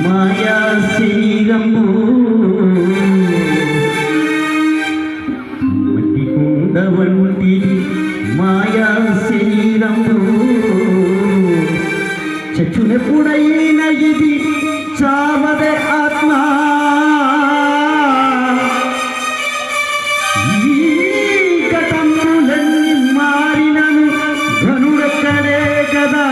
మాయా శ్రీరంభు మట్టి కుండ వంటిది మాయా శరీరంభు చచ్చునెప్పుడైన ఇది చావదే ఆత్మ. ఈ కటములన్నీ మారినను ధనుడెక్కడే కదా.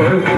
Oh,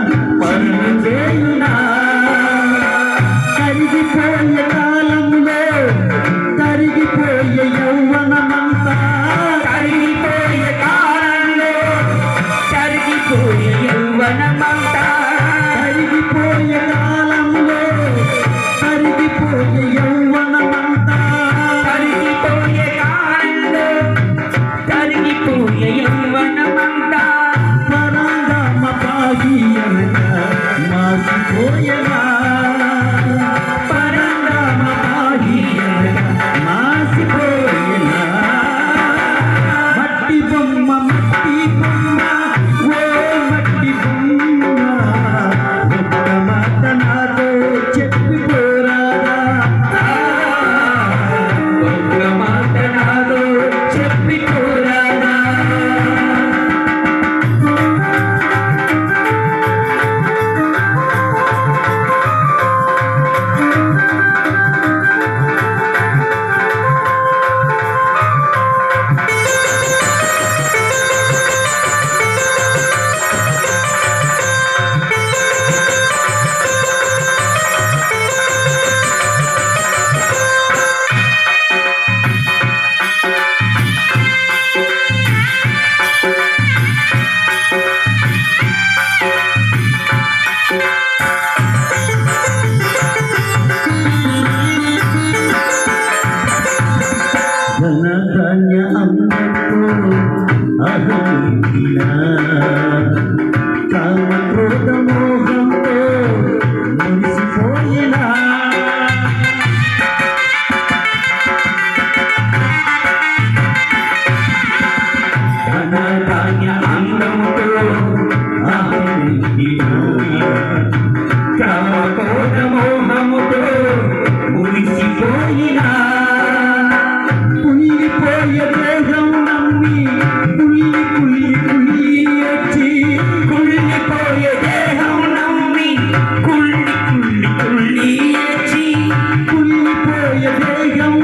love. Gloria,